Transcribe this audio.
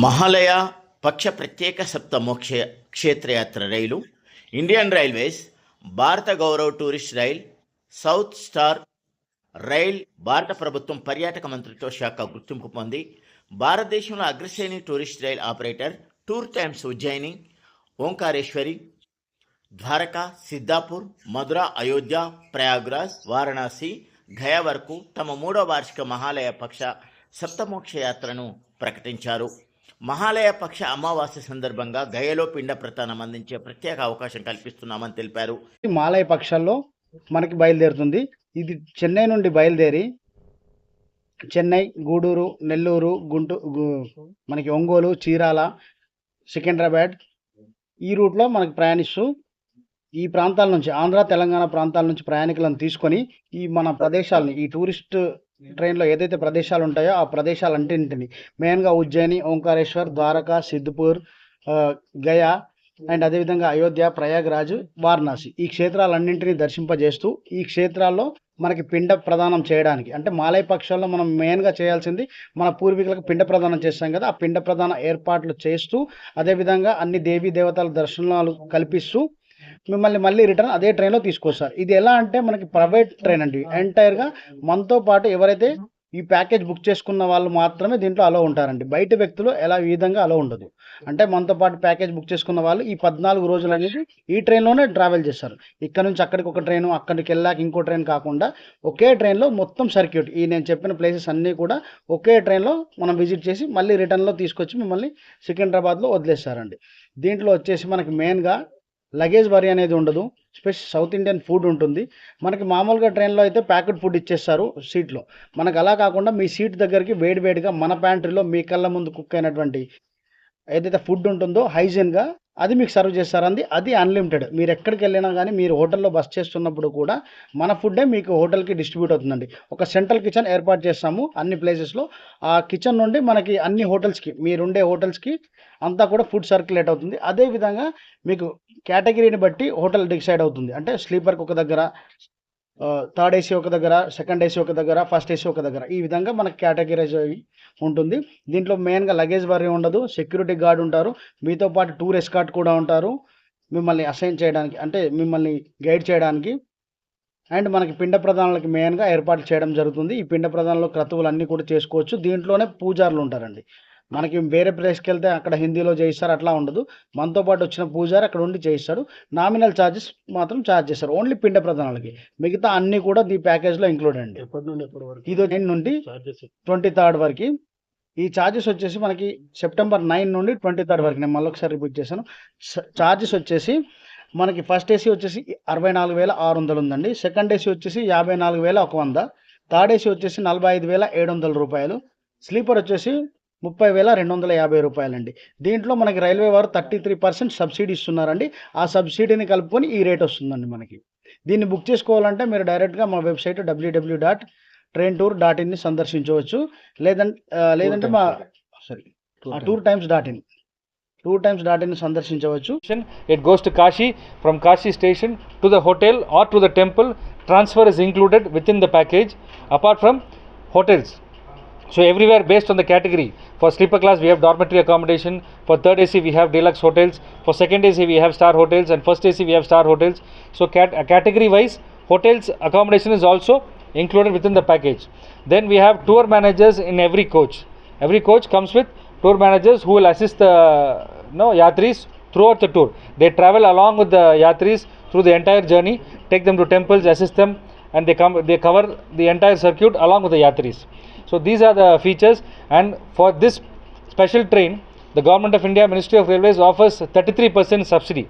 మహాలయ పక్ష ప్రత్యేక సప్త మోక్ష క్షేత్రయాత్ర రైలు Indian Railways Bharat Gaurav tourist rail South Star Rail భారత ప్రభుత్వం పర్యాటక మంత్రిత్వ శాఖ గుర్తింపు పొంది భారతదేశంలో అగ్రశ్రేణి tourist rail operator Tour Times Ujjain Omkareshwari Dwarka Siddhapur Mathura Ayodhya Prayagraj Varanasi Gaya వరకు తమ మూడో వార్షిక మహాలయ పక్ష సప్తమోక్ష యాత్రను ప్రకటించారు. మహాలయ పక్ష అమావాస్య సందర్భంగా గయలో పిండ ప్రతానం అందించే ప్రత్యేక అవకాశం కల్పిస్తున్నామని తెలిపారు. మాలయ పక్షాల్లో మనకి బయలుదేరుతుంది. ఇది చెన్నై నుండి బయలుదేరి చెన్నై గూడూరు నెల్లూరు గుంటూరు మనకి ఒంగోలు చీరాల సికింద్రాబాద్ ఈ రూట్లో మనకి ప్రయాణిస్తూ ఈ ప్రాంతాల నుంచి ఆంధ్ర తెలంగాణ ప్రాంతాల నుంచి ప్రయాణికులను తీసుకొని ఈ మన ప్రదేశాలని ఈ టూరిస్ట్ ట్రైన్లో ఏదైతే ప్రదేశాలు ఉంటాయో ఆ ప్రదేశాలన్నింటిని మెయిన్గా ఉజ్జయిని ఓంకారేశ్వర్ ద్వారకా సిద్ధిపూర్ గయా అండ్ అదేవిధంగా అయోధ్య ప్రయాగ్రాజ్ వారణాసి. ఈ క్షేత్రాలన్నింటినీ దర్శింపజేస్తూ ఈ క్షేత్రాల్లో మనకి పిండ ప్రదానం చేయడానికి. అంటే మాలయ పక్షాల్లో మనం మెయిన్గా చేయాల్సింది మన పూర్వీకులకు పిండ ప్రదానం చేస్తాం కదా ఆ పిండ ప్రదాన ఏర్పాట్లు చేస్తూ అదేవిధంగా అన్ని దేవీ దేవతల దర్శనాలు కల్పిస్తూ మిమ్మల్ని మళ్ళీ రిటర్న్ అదే ట్రైన్లో తీసుకొస్తారు. ఇది ఎలా అంటే మనకి ప్రైవేట్ ట్రైన్ అండి. ఎంటైర్గా మనతో పాటు ఎవరైతే ఈ ప్యాకేజ్ బుక్ చేసుకున్న వాళ్ళు మాత్రమే దీంట్లో అలో ఉంటారండి. బయట వ్యక్తులు ఎలా ఈ విధంగా అలో ఉండదు. అంటే మనతో పాటు ప్యాకేజ్ బుక్ చేసుకున్న వాళ్ళు ఈ పద్నాలుగు రోజులు అనేది ఈ ట్రైన్లోనే ట్రావెల్ చేస్తారు. ఇక్కడ నుంచి అక్కడికి ఒక ట్రైన్ అక్కడికి వెళ్ళాక ఇంకో ట్రైన్ కాకుండా ఒకే ట్రైన్లో మొత్తం సర్క్యూట్ ఈ నేను చెప్పిన ప్లేసెస్ అన్నీ కూడా ఒకే ట్రైన్లో మనం విజిట్ చేసి మళ్ళీ రిటర్న్లో తీసుకొచ్చి మిమ్మల్ని సికింద్రాబాద్లో వదిలేస్తారండి. దీంట్లో వచ్చేసి మనకి మెయిన్గా లగేజ్ వరి అనేది ఉండదు. స్పెషల్ సౌత్ ఇండియన్ ఫుడ్ ఉంటుంది. మనకి మామూలుగా ట్రైన్లో అయితే ప్యాకెట్ ఫుడ్ ఇచ్చేస్తారు సీట్లో మనకు అలా కాకుండా మీ సీట్ దగ్గరికి వేడివేడిగా మన ప్యాంట్రీలో మీ కళ్ళ ముందు కుక్ అయినటువంటి ఏదైతే ఫుడ్ ఉంటుందో హైజీన్గా అది మీకు సర్వ్ చేస్తారండి అది అన్లిమిటెడ్. మీరు ఎక్కడికి వెళ్ళినా కానీ మీరు హోటల్లో బస్ చేస్తున్నప్పుడు కూడా మన ఫుడ్డే మీకు హోటల్కి డిస్ట్రిబ్యూట్ అవుతుందండి. ఒక సెంట్రల్ కిచెన్ ఏర్పాటు చేస్తాము అన్ని ప్లేసెస్లో. ఆ కిచెన్ నుండి మనకి అన్ని హోటల్స్కి మీరుండే హోటల్స్కి అంతా కూడా ఫుడ్ సర్క్యులేట్ అవుతుంది. అదేవిధంగా మీకు కేటగిరీని బట్టి హోటల్ డిసైడ్ అవుతుంది. అంటే స్లీపర్కి ఒక దగ్గర థర్డ్ ఏసీ ఒక దగ్గర సెకండ్ ఏసీ ఒక దగ్గర ఫస్ట్ ఏసీ ఒక దగ్గర. ఈ విధంగా మనకి కేటగిరైజ్ అయ్యి ఉంటుంది. దీంట్లో మెయిన్గా లగేజ్ వరీ ఉండదు సెక్యూరిటీ గార్డ్ ఉంటారు మీతో పాటు టూర్ ఎస్కార్ట్ కూడా ఉంటారు. మిమ్మల్ని అసైన్ చేయడానికి అంటే మిమ్మల్ని గైడ్ చేయడానికి. అండ్ మనకి పిండ ప్రదానాలకి మెయిన్గా ఏర్పాటు చేయడం జరుగుతుంది. ఈ పిండ ప్రధానంలో క్రతువులు అన్నీ కూడా చేసుకోవచ్చు. దీంట్లోనే పూజారులు ఉంటారండి. మనకి వేరే ప్లేస్కి వెళ్తే అక్కడ హిందీలో చేయిస్తారు అట్లా ఉండదు. మనతో పాటు వచ్చిన పూజారి అక్కడ ఉండి చేయిస్తాడు. నామినల్ ఛార్జెస్ మాత్రం ఛార్జ్ చేస్తారు. ఓన్లీ పిండ ప్రదానాలకి మిగతా అన్నీ కూడా ఈ ప్యాకేజ్లో ఇంక్లూడ్ అండి. ఇది నుండి ట్వంటీ థర్డ్ వరకు. ఈ ఛార్జెస్ వచ్చేసి మనకి సెప్టెంబర్ నైన్ నుండి ట్వంటీ థర్డ్ వరకు. నేను మళ్ళీ ఒకసారి రిపీట్ చేశాను. ఛార్జెస్ వచ్చేసి మనకి ఫస్ట్ ఏసీ వచ్చేసి అరవై నాలుగు వేల ఆరు వందలు ఉందండి. సెకండ్ ఏసీ వచ్చేసి యాభై నాలుగు వేల ఒక వంద. థర్డ్ ఏసీ వచ్చేసి నలభై ఐదు వేల ఏడు వందల రూపాయలు. స్లీపర్ వచ్చేసి ముప్పై వేల రెండు వందల యాభై రూపాయలండి. దీంట్లో మనకి రైల్వే వారు థర్టీ త్రీ పర్సెంట్ సబ్సిడీ ఇస్తున్నారండి. ఆ సబ్సిడీని కలుపుకొని ఈ రేట్ వస్తుందండి మనకి. దీన్ని బుక్ చేసుకోవాలంటే మీరు డైరెక్ట్గా మా website W W dot train tour dot ఇన్ని సందర్శించవచ్చు. లేదంటే లేదంటే మా sorry tour times. Dot in. Tour times dot in సందర్శించవచ్చు. Station, it goes to Kashi. From Kashi station to the hotel or to the temple, transfer is included within the package. Apart from hotels, so everywhere based on the category. For sleeper class, we have dormitory accommodation. For third AC, we have deluxe hotels. For second AC, we have star hotels, and first AC, we have star hotels. So cat- uh, category wise, hotels accommodation is also included within the package. Then we have tour managers in every coach. Every coach comes with tour managers who will assist the no yatris throughout the tour. They travel along with the yatris through the entire journey, take them to temples, assist them, and they come they cover the entire circuit along with the yatris. So these are the features, and for this special train, the government of India Ministry of Railways offers 33% subsidy